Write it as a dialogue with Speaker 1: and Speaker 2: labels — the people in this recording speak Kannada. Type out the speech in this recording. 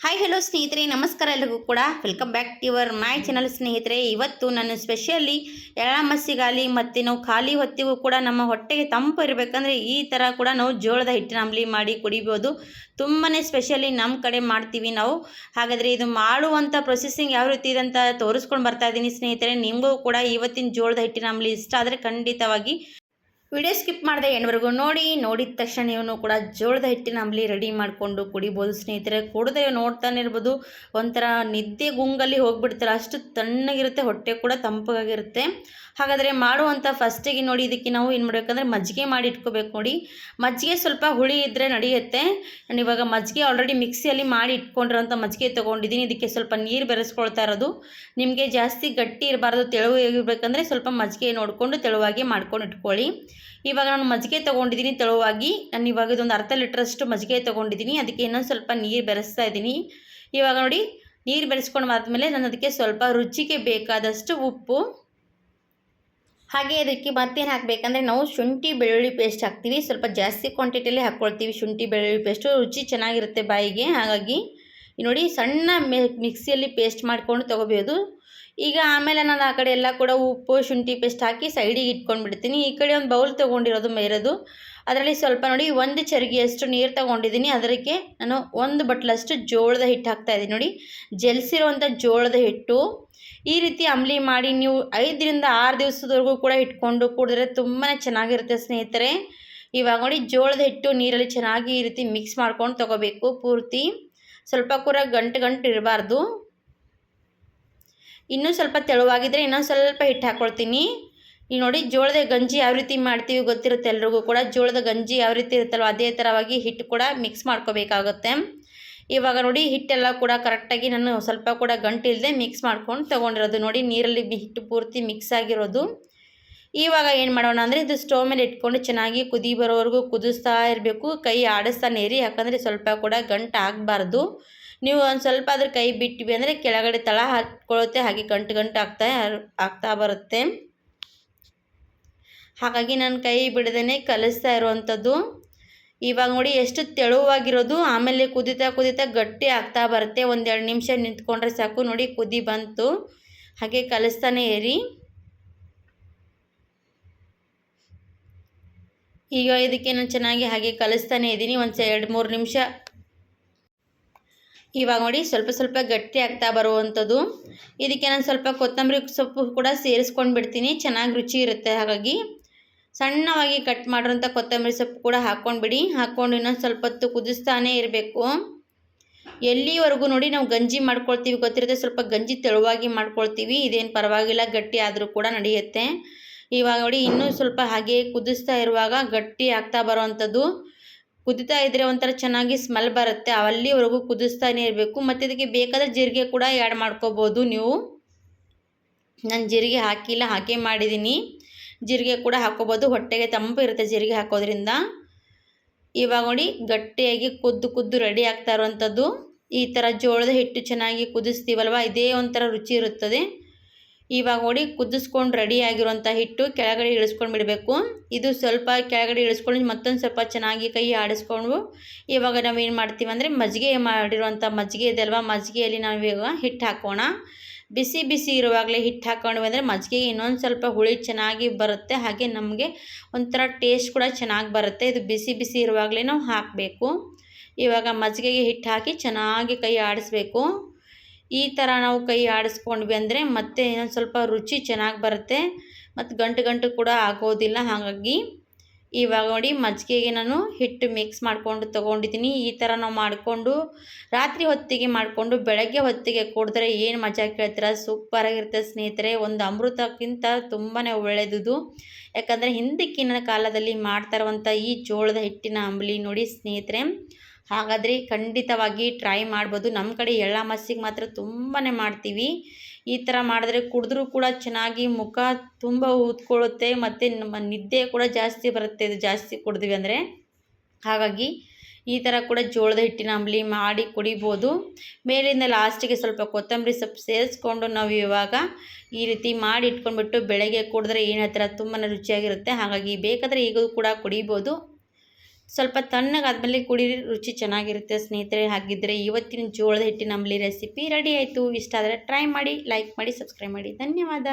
Speaker 1: ಹಾಯ್ ಹಲೋ ಸ್ನೇಹಿತರೆ, ನಮಸ್ಕಾರ ಎಲ್ರಿಗೂ ಕೂಡ. Welcome back to your my channel ಸ್ನೇಹಿತರೆ. ಇವತ್ತು ನಾನು ಸ್ಪೆಷಲಿ ಎಳ್ಳ ಮಸಿಗಾಲಿ ಮತ್ತು ನಾವು ಖಾಲಿ ಹೊತ್ತಿಗೂ ಕೂಡ ನಮ್ಮ ಹೊಟ್ಟೆಗೆ ತಂಪು ಇರಬೇಕಂದ್ರೆ ಈ ಥರ ಕೂಡ ನಾವು ಜೋಳದ ಹಿಟ್ಟಿನ ಅಂಬಲಿ ಮಾಡಿ ಕುಡಿಬೋದು. ತುಂಬಾ ಸ್ಪೆಷಲಿ ನಮ್ಮ ಕಡೆ ಮಾಡ್ತೀವಿ ನಾವು. ಹಾಗಾದರೆ ಇದು ಮಾಡುವಂಥ ಪ್ರೊಸೆಸಿಂಗ್ ಯಾವ ರೀತಿ ಇದೆ ಅಂತ ತೋರಿಸ್ಕೊಂಡು ಬರ್ತಾ ಇದ್ದೀನಿ ಸ್ನೇಹಿತರೆ. ನಿಮಗೂ ಕೂಡ ಇವತ್ತಿನ ಜೋಳದ ಹಿಟ್ಟಿನ ಅಂಬಲಿ ಇಷ್ಟ ಆದರೆ ಖಂಡಿತವಾಗಿ ವಿಡಿಯೋ ಸ್ಕಿಪ್ ಮಾಡಿದೆ ಎಂಡ್ವರೆಗೂ ನೋಡಿ, ನೋಡಿದ ತಕ್ಷಣ ಇವನು ಕೂಡ ಜೋಳದ ಹಿಟ್ಟಿನ ಅಂಬಲಿ ರೆಡಿ ಮಾಡಿಕೊಂಡು ಕುಡಿಬೋದು. ಸ್ನೇಹಿತರೆ ಕುಡಿದ್ರೆ ನೋಡ್ತಾನೆ ಇರ್ಬೋದು. ಒಂಥರ ನಿದ್ದೆ ಗುಂಗಲ್ಲಿ ಹೋಗ್ಬಿಡ್ತಾರೆ ಅಷ್ಟು ತಣ್ಣಗಿರುತ್ತೆ, ಹೊಟ್ಟೆ ಕೂಡ ತಂಪಾಗಿರುತ್ತೆ. ಹಾಗಾದರೆ ಮಾಡುವಂಥ ಫಸ್ಟಿಗೆ ನೋಡಿ, ಇದಕ್ಕೆ ನಾವು ಏನು ಮಾಡಬೇಕಂದ್ರೆ ಮಜ್ಜಿಗೆ ಮಾಡಿ ಇಟ್ಕೋಬೇಕು ನೋಡಿ. ಮಜ್ಜಿಗೆ ಸ್ವಲ್ಪ ಹುಳಿ ಇದ್ದರೆ ನಡೆಯುತ್ತೆ. ನಾನು ಇವಾಗ ಮಜ್ಜಿಗೆ ಆಲ್ರೆಡಿ ಮಿಕ್ಸಿಯಲ್ಲಿ ಮಾಡಿ ಇಟ್ಕೊಂಡಿರೋಂಥ ಮಜ್ಜಿಗೆ ತೊಗೊಂಡಿದ್ದೀನಿ. ಇದಕ್ಕೆ ಸ್ವಲ್ಪ ನೀರು ಬೆರೆಸ್ಕೊಳ್ತಾ ಇರೋದು. ನಿಮಗೆ ಜಾಸ್ತಿ ಗಟ್ಟಿ ಇರಬಾರ್ದು ತೆಳುವು ಇರಬೇಕಂದ್ರೆ ಸ್ವಲ್ಪ ಮಜ್ಜಿಗೆ ನೋಡಿಕೊಂಡು ತೆಳುವಾಗಿ ಮಾಡ್ಕೊಂಡು ಇಟ್ಕೊಳ್ಳಿ. ಇವಾಗ ನಾನು ಮಜ್ಜಿಗೆ ತೊಗೊಂಡಿದ್ದೀನಿ ತೆಳುವಾಗಿ. ನಾನು ಇವಾಗ ಇದೊಂದು ಅರ್ಧ ಲೀಟ್ರಷ್ಟು ಮಜ್ಜಿಗೆ ತೊಗೊಂಡಿದ್ದೀನಿ. ಅದಕ್ಕೆ ಇನ್ನೊಂದು ಸ್ವಲ್ಪ ನೀರು ಬೆರೆಸ್ತಾ ಇದ್ದೀನಿ. ಇವಾಗ ನೋಡಿ, ನೀರು ಬೆರೆಸ್ಕೊಂಡು ಆದಮೇಲೆ ನಾನು ಅದಕ್ಕೆ ಸ್ವಲ್ಪ ರುಚಿಗೆ ಬೇಕಾದಷ್ಟು ಉಪ್ಪು. ಹಾಗೆ ಅದಕ್ಕೆ ಮತ್ತೇನು ಹಾಕಬೇಕಂದ್ರೆ ನಾವು ಶುಂಠಿ ಬೆಳ್ಳುಳ್ಳಿ ಪೇಸ್ಟ್ ಹಾಕ್ತೀವಿ. ಸ್ವಲ್ಪ ಜಾಸ್ತಿ ಕ್ವಾಂಟಿಟಿಯಲ್ಲಿ ಹಾಕ್ಕೊಳ್ತೀವಿ ಶುಂಠಿ ಬೆಳ್ಳುಳ್ಳಿ ಪೇಸ್ಟು. ರುಚಿ ಚೆನ್ನಾಗಿರುತ್ತೆ ಬಾಯಿಗೆ. ಹಾಗಾಗಿ ನೋಡಿ ಸಣ್ಣ ಮಿಕ್ಸಿಯಲ್ಲಿ ಪೇಸ್ಟ್ ಮಾಡ್ಕೊಂಡು ತೊಗೋಬೋದು. ಈಗ ಆಮೇಲೆ ನಾನು ಆ ಕಡೆ ಎಲ್ಲ ಕೂಡ ಉಪ್ಪು, ಶುಂಠಿ ಪೇಸ್ಟ್ ಹಾಕಿ ಸೈಡಿಗೆ ಇಟ್ಕೊಂಡು ಬಿಡ್ತೀನಿ ಈ ಕಡೆ ಒಂದು ಬೌಲ್ ತೊಗೊಂಡಿರೋದು ಮೇರೋದು. ಅದರಲ್ಲಿ ಸ್ವಲ್ಪ ನೋಡಿ ಒಂದು ಚರಿಗೆಯಷ್ಟು ನೀರು ತೊಗೊಂಡಿದ್ದೀನಿ. ಅದಕ್ಕೆ ನಾನು ಒಂದು ಬಟ್ಲಷ್ಟು ಜೋಳದ ಹಿಟ್ಟು ಹಾಕ್ತಾ ಇದ್ದೀನಿ ನೋಡಿ. ಜಲ್ಸಿರುವಂಥ ಜೋಳದ ಹಿಟ್ಟು. ಈ ರೀತಿ ಅಂಬ್ಲಿ ಮಾಡಿ ನೀವು ಐದರಿಂದ ಆರು ದಿವಸದವರೆಗೂ ಕೂಡ ಇಟ್ಕೊಂಡು ಕುಡಿದ್ರೆ ತುಂಬಾ ಚೆನ್ನಾಗಿರುತ್ತೆ ಸ್ನೇಹಿತರೆ. ಇವಾಗ ನೋಡಿ ಜೋಳದ ಹಿಟ್ಟು ನೀರಲ್ಲಿ ಚೆನ್ನಾಗಿ ಈ ರೀತಿ ಮಿಕ್ಸ್ ಮಾಡ್ಕೊಂಡು ತೊಗೋಬೇಕು ಪೂರ್ತಿ. ಸ್ವಲ್ಪ ಕೂಡ ಗಂಟು ಗಂಟು ಇರಬಾರ್ದು. ಇನ್ನೂ ಸ್ವಲ್ಪ ತೆಳುವಾಗಿದ್ದರೆ ಇನ್ನೊಂದು ಸ್ವಲ್ಪ ಹಿಟ್ಟು ಹಾಕ್ಕೊಳ್ತೀನಿ ಈ ನೋಡಿ ಜೋಳದ ಗಂಜಿ ಯಾವ ರೀತಿ ಮಾಡ್ತೀವಿ ಗೊತ್ತಿರುತ್ತೆ ಎಲ್ರಿಗೂ ಕೂಡ. ಜೋಳದ ಗಂಜಿ ಯಾವ ರೀತಿ ಇರುತ್ತಲ್ವ ಅದೇ ಥರವಾಗಿ ಹಿಟ್ಟು ಕೂಡ ಮಿಕ್ಸ್ ಮಾಡ್ಕೋಬೇಕಾಗುತ್ತೆ. ಇವಾಗ ನೋಡಿ ಹಿಟ್ಟೆಲ್ಲ ಕೂಡ ಕರೆಕ್ಟಾಗಿ ನಾನು ಸ್ವಲ್ಪ ಕೂಡ ಗಂಟು ಇಲ್ಲದೆ ಮಿಕ್ಸ್ ಮಾಡ್ಕೊಂಡು ತೊಗೊಂಡಿರೋದು. ನೋಡಿ ನೀರಲ್ಲಿ ಹಿಟ್ಟು ಪೂರ್ತಿ ಮಿಕ್ಸ್ ಆಗಿರೋದು. ಇವಾಗ ಏನು ಮಾಡೋಣ ಅಂದರೆ ಇದು ಸ್ಟೋವ್ ಮೇಲೆ ಇಟ್ಕೊಂಡು ಚೆನ್ನಾಗಿ ಕುದಿ ಬರೋವರೆಗೂ ಕುದಿಸ್ತಾ ಇರಬೇಕು. ಕೈ ಆಡಿಸ್ತಾನೆ ಇರಿ, ಯಾಕಂದರೆ ಸ್ವಲ್ಪ ಕೂಡ ಗಂಟು ಆಗಬಾರ್ದು. ನೀವು ಒಂದು ಸ್ವಲ್ಪ ಅದ್ರ ಕೈ ಬಿಟ್ಟಿವಿ ಅಂದರೆ ಕೆಳಗಡೆ ತಳ ಹಾಕ್ಕೊಳ್ಳುತ್ತೆ ಹಾಗೆ ಗಂಟು ಗಂಟು ಆಗ್ತಾ ಆಗ್ತಾ ಬರುತ್ತೆ. ಹಾಗಾಗಿ ನಾನು ಕೈ ಬಿಡದೇ ಕಲಿಸ್ತಾ ಇರುವಂಥದ್ದು ಇವಾಗ ನೋಡಿ ಎಷ್ಟು ತೆಳುವಾಗಿರೋದು. ಆಮೇಲೆ ಕುದಿತಾ ಕುದಿತಾ ಗಟ್ಟಿ ಆಗ್ತಾ ಬರುತ್ತೆ. ಒಂದೆರಡು ನಿಮಿಷ ನಿಂತ್ಕೊಂಡ್ರೆ ಸಾಕು. ನೋಡಿ ಕುದಿ ಬಂತು. ಹಾಗೆ ಕಲಿಸ್ತಾನೆ ಇರಿ. ಈಗ ಇದಕ್ಕೆ ನಾನು ಚೆನ್ನಾಗಿ ಹಾಗೆ ಕಲಿಸ್ತಾನೆ ಇದ್ದೀನಿ. ಒಂದು ಎರಡು ಮೂರು ನಿಮಿಷ. ಇವಾಗ ನೋಡಿ, ಸ್ವಲ್ಪ ಸ್ವಲ್ಪ ಗಟ್ಟಿ ಆಗ್ತಾ ಬರುವಂಥದ್ದು. ಇದಕ್ಕೆ ನಾನು ಸ್ವಲ್ಪ ಕೊತ್ತಂಬರಿ ಸೊಪ್ಪು ಕೂಡ ಸೇರಿಸ್ಕೊಂಡು ಬಿಡ್ತೀನಿ. ಚೆನ್ನಾಗಿ ರುಚಿ ಇರುತ್ತೆ. ಹಾಗಾಗಿ ಸಣ್ಣವಾಗಿ ಕಟ್ ಮಾಡಿರೋಂಥ ಕೊತ್ತಂಬರಿ ಸೊಪ್ಪು ಕೂಡ ಹಾಕ್ಕೊಂಡ್ಬಿಡಿ. ಹಾಕ್ಕೊಂಡು ಇನ್ನೊಂದು ಸ್ವಲ್ಪ ಹೊತ್ತು ಕುದಿಸ್ತಾನೇ ಇರಬೇಕು. ಎಲ್ಲಿವರೆಗೂ ನೋಡಿ, ನಾವು ಗಂಜಿ ಮಾಡ್ಕೊಳ್ತೀವಿ. ಗೊತ್ತಿರುತ್ತೆ, ಸ್ವಲ್ಪ ಗಂಜಿ ತೆಳುವಾಗಿ ಮಾಡ್ಕೊಳ್ತೀವಿ. ಇದೇನು ಪರವಾಗಿಲ್ಲ, ಗಟ್ಟಿ ಆದರೂ ಕೂಡ ನಡೆಯುತ್ತೆ. ಇವಾಗ ನೋಡಿ ಇನ್ನೂ ಸ್ವಲ್ಪ ಹಾಗೆ ಕುದಿಸ್ತಾ ಇರುವಾಗ ಗಟ್ಟಿ ಆಗ್ತಾ ಬರೋವಂಥದ್ದು. ಕುದಿತಾ ಇದ್ದರೆ ಒಂಥರ ಚೆನ್ನಾಗಿ ಸ್ಮೆಲ್ ಬರುತ್ತೆ. ಅಲ್ಲಿವರೆಗೂ ಕುದಿಸ್ತಾನೆ ಇರಬೇಕು. ಮತ್ತು ಇದಕ್ಕೆ ಬೇಕಾದ ಜೀರಿಗೆ ಕೂಡ ಆ್ಯಡ್ ಮಾಡ್ಕೋಬೋದು ನೀವು. ನಾನು ಜೀರಿಗೆ ಹಾಕಿಲ್ಲ ಹಾಕೇ ಮಾಡಿದ್ದೀನಿ. ಜೀರಿಗೆ ಕೂಡ ಹಾಕೋಬೋದು ಹೊಟ್ಟೆಗೆ ತಂಪು ಇರುತ್ತೆ ಜೀರಿಗೆ ಹಾಕೋದ್ರಿಂದ. ಇವಾಗ ನೋಡಿ ಗಟ್ಟಿಯಾಗಿ ಕುದ್ದು ಕುದ್ದು ರೆಡಿ ಆಗ್ತಾ ಇರುವಂಥದ್ದು. ಈ ಥರ ಜೋಳದ ಹಿಟ್ಟು ಚೆನ್ನಾಗಿ ಕುದಿಸ್ತೀವಲ್ವ? ಇದೇ ಒಂಥರ ರುಚಿ ಇರುತ್ತದೆ. ಇವಾಗ ನೋಡಿ ಕುದಿಸ್ಕೊಂಡು ರೆಡಿ ಆಗಿರುವಂಥ ಹಿಟ್ಟು ಕೆಳಗಡೆ ಇಳಿಸ್ಕೊಂಡು ಬಿಡಬೇಕು. ಇದು ಸ್ವಲ್ಪ ಕೆಳಗಡೆ ಇಳಿಸ್ಕೊಂಡು ಮತ್ತೊಂದು ಸ್ವಲ್ಪ ಚೆನ್ನಾಗಿ ಕೈ ಆಡಿಸ್ಕೊಂಡು ಇವಾಗ ಏನು ಮಾಡ್ತೀವಿ ಅಂದರೆ ಮಜ್ಜಿಗೆ ಮಾಡಿರುವಂಥ ಮಜ್ಜಿಗೆ ಇದೆಲ್ವ ಮಜ್ಜಿಗೆಯಲ್ಲಿ ನಾವು ಇವಾಗ ಹಿಟ್ಟು ಹಾಕೋಣ. ಬಿಸಿ ಬಿಸಿ ಇರುವಾಗಲೇ ಹಿಟ್ಟು ಹಾಕೊಂಡ್ವಿ ಅಂದರೆ ಮಜ್ಜಿಗೆ ಇನ್ನೊಂದು ಸ್ವಲ್ಪ ಹುಳಿ ಚೆನ್ನಾಗಿ ಬರುತ್ತೆ, ಹಾಗೆ ನಮಗೆ ಒಂಥರ ಟೇಸ್ಟ್ ಕೂಡ ಚೆನ್ನಾಗಿ ಬರುತ್ತೆ. ಇದು ಬಿಸಿ ಬಿಸಿ ಇರುವಾಗಲೇ ನಾವು ಹಾಕಬೇಕು. ಇವಾಗ ಮಜ್ಜಿಗೆಗೆ ಹಿಟ್ಟು ಹಾಕಿ ಚೆನ್ನಾಗಿ ಕೈ ಆಡಿಸ್ಬೇಕು. ಈ ಥರ ನಾವು ಕೈ ಆಡಿಸ್ಕೊಂಡ್ವಿ ಅಂದರೆ ಮತ್ತೆ ಇನ್ನೊಂದು ಸ್ವಲ್ಪ ರುಚಿ ಚೆನ್ನಾಗಿ ಬರುತ್ತೆ. ಮತ್ತು ಗಂಟು ಗಂಟು ಕೂಡ ಆಗೋದಿಲ್ಲ. ಹಾಗಾಗಿ ಇವಾಗ ನೋಡಿ ಮಜ್ಜಿಗೆಗೆ ನಾನು ಹಿಟ್ಟು ಮಿಕ್ಸ್ ಮಾಡಿಕೊಂಡು ತೊಗೊಂಡಿದ್ದೀನಿ. ಈ ಥರ ನಾವು ಮಾಡಿಕೊಂಡು ರಾತ್ರಿ ಹೊತ್ತಿಗೆ ಮಾಡಿಕೊಂಡು ಬೆಳಗ್ಗೆ ಹೊತ್ತಿಗೆ ಕುಡಿದ್ರೆ ಏನು ಮಜಾ ಕೇಳ್ತೀರ? ಸೂಪರಾಗಿರುತ್ತೆ ಸ್ನೇಹಿತರೆ. ಒಂದು ಅಮೃತಕ್ಕಿಂತ ತುಂಬಾ ಒಳ್ಳೆಯದು ಯಾಕಂದರೆ ಹಿಂದಕ್ಕಿನ ಕಾಲದಲ್ಲಿ ಮಾಡ್ತಾ ಇರುವಂಥ ಈ ಜೋಳದ ಹಿಟ್ಟಿನ ಅಂಬಲಿ ನೋಡಿ ಸ್ನೇಹಿತರೆ. ಹಾಗಾದರೆ ಖಂಡಿತವಾಗಿ ಟ್ರೈ ಮಾಡ್ಬೋದು. ನಮ್ಮ ಕಡೆ ಎಳ್ಳ ಮಸ್ಸಿಗೆ ಮಾತ್ರ ತುಂಬಾ ಮಾಡ್ತೀವಿ. ಈ ಥರ ಮಾಡಿದ್ರೆ ಕುಡಿದ್ರೂ ಕೂಡ ಚೆನ್ನಾಗಿ ಮುಖ ತುಂಬ ಊದ್ಕೊಳ್ಳುತ್ತೆ ಮತ್ತು ನಮ್ಮ ನಿದ್ದೆ ಕೂಡ ಜಾಸ್ತಿ ಬರುತ್ತೆ. ಇದು ಜಾಸ್ತಿ ಕುಡಿದ್ವಿ ಅಂದರೆ. ಹಾಗಾಗಿ ಈ ಥರ ಕೂಡ ಜೋಳದ ಹಿಟ್ಟಿನ ಅಂಬಲಿ ಮಾಡಿ ಕುಡಿಬೋದು. ಮೇಲಿಂದ ಲಾಸ್ಟಿಗೆ ಸ್ವಲ್ಪ ಕೊತ್ತಂಬರಿ ಸೊಪ್ಪು ಸೇರಿಸ್ಕೊಂಡು ನಾವು ಇವಾಗ ಈ ರೀತಿ ಮಾಡಿ ಇಟ್ಕೊಂಡ್ಬಿಟ್ಟು ಬೆಳಗ್ಗೆ ಕುಡಿದ್ರೆ ಏನು ಹತ್ರ ತುಂಬಾ ರುಚಿಯಾಗಿರುತ್ತೆ. ಹಾಗಾಗಿ ಬೇಕಾದರೆ ಈಗಲೂ ಕೂಡ ಕುಡಿಬೋದು. ಸ್ವಲ್ಪ ತಣ್ಣಗಾದ್ಮೇಲೆ ಕುಡೀರಿ, ರುಚಿ ಚೆನ್ನಾಗಿರುತ್ತೆ. ಸ್ನೇಹಿತರೆ ಹಾಗಿದ್ದರೆ ಇವತ್ತಿನ ಜೋಳದ ಹಿಟ್ಟಿನ ಅಂಬಲಿ ರೆಸಿಪಿ ರೆಡಿ ಆಯಿತು. ಇಷ್ಟ ಆದರೆ ಟ್ರೈ ಮಾಡಿ ಲೈಕ್ ಮಾಡಿ ಸಬ್ಸ್ಕ್ರೈಬ್ ಮಾಡಿ. ಧನ್ಯವಾದ.